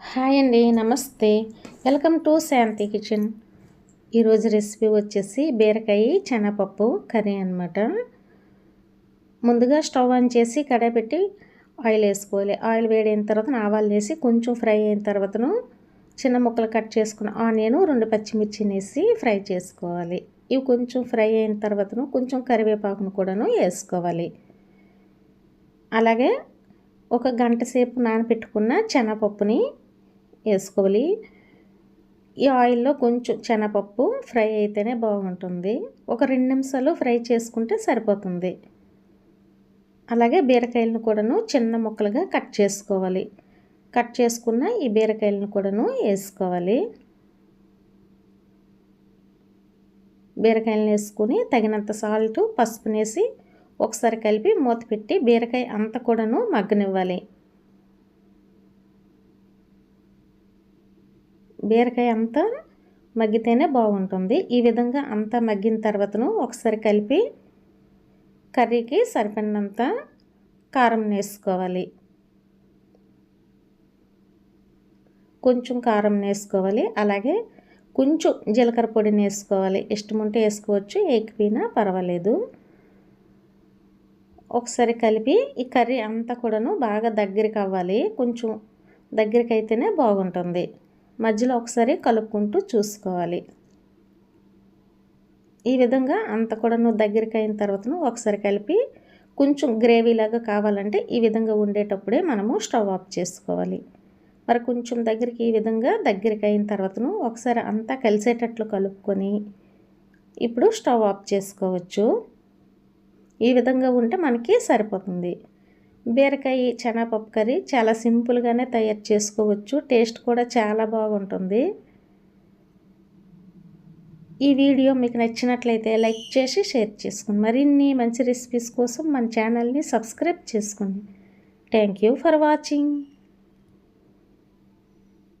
Hi అండి నమస్తే. Welcome to Shanti kitchen. ఈరోజు రెసిపీ వచ్చేసి బీరకాయ శనగపప్పు కర్రీ అనమాట ముందుగా స్టవ్ ఆన్ చేసి కడాయి పెట్టి ఆయిల్ వేసుకోవాలి. ఆయిల్ వేడైన తర్వాత ఆవాలు వేసి కొంచెం ఫ్రై అయిన తర్వాతను చిన్న ముక్కలు కట్ చేసుకున్న ఆనియన్ రెండు పచ్చిమిర్చిని వేసి ఫ్రై చేసుకోవాలి. ఇవి కొంచెం ఫ్రై అయిన తర్వాతను కొంచెం కరివేపాకును కూడాను వేసుకోవాలి. అలాగే ఒక గంట సేపు నానబెట్టుకున్న శనగపప్పుని వేసుకోవాలి. ఈ ఆయిల్లో కొంచెం శనగపప్పు ఫ్రై అయితేనే బాగుంటుంది. ఒక రెండు నిమిషాలు ఫ్రై చేసుకుంటే సరిపోతుంది. అలాగే బీరకాయలను కూడాను చిన్న ముక్కలుగా కట్ చేసుకోవాలి. కట్ చేసుకున్న ఈ బీరకాయలను కూడాను వేసుకోవాలి. బీరకాయలను వేసుకొని తగినంత సాల్ట్ పసుపునేసి ఒకసారి కలిపి మూత పెట్టి బీరకాయ అంతా కూడాను మగ్గనివ్వాలి. బీరకాయ అంతా మగ్గితేనే బాగుంటుంది. ఈ విధంగా అంతా మగ్గిన తర్వాతను ఒకసారి కలిపి కర్రీకి సరిపడినంత కారం వేసుకోవాలి. కొంచెం కారం వేసుకోవాలి. అలాగే కొంచెం జీలకర్ర పొడిని వేసుకోవాలి. ఇష్టం ఉంటే వేసుకోవచ్చు ఏకిపోయినా పర్వాలేదు. ఒకసారి కలిపి ఈ కర్రీ అంతా కూడాను బాగా దగ్గరికి అవ్వాలి. కొంచెం దగ్గరికి అయితేనే బాగుంటుంది. మధ్యలో ఒకసారి కలుపుకుంటూ చూసుకోవాలి. ఈ విధంగా అంత కూడాను దగ్గరికి అయిన తర్వాతను ఒకసారి కలిపి కొంచెం గ్రేవీలాగా కావాలంటే ఈ విధంగా ఉండేటప్పుడే మనము స్టవ్ ఆఫ్ చేసుకోవాలి. మరి కొంచెం దగ్గరికి ఈ విధంగా దగ్గరికి అయిన తర్వాతను ఒకసారి అంతా కలిసేటట్లు కలుపుకొని ఇప్పుడు స్టవ్ ఆఫ్ చేసుకోవచ్చు. ఈ విధంగా ఉంటే మనకి సరిపోతుంది. బీరకాయ చెనాపప్పు కర్రీ చాలా సింపుల్గానే తయారు చేసుకోవచ్చు. టేస్ట్ కూడా చాలా బాగుంటుంది. ఈ వీడియో మీకు నచ్చినట్లయితే లైక్ చేసి షేర్ చేసుకోండి మరిన్ని మంచి రెసిపీస్ కోసం మన ఛానల్ని సబ్స్క్రైబ్ చేసుకోండి థ్యాంక్ యూ ఫర్ వాచింగ్.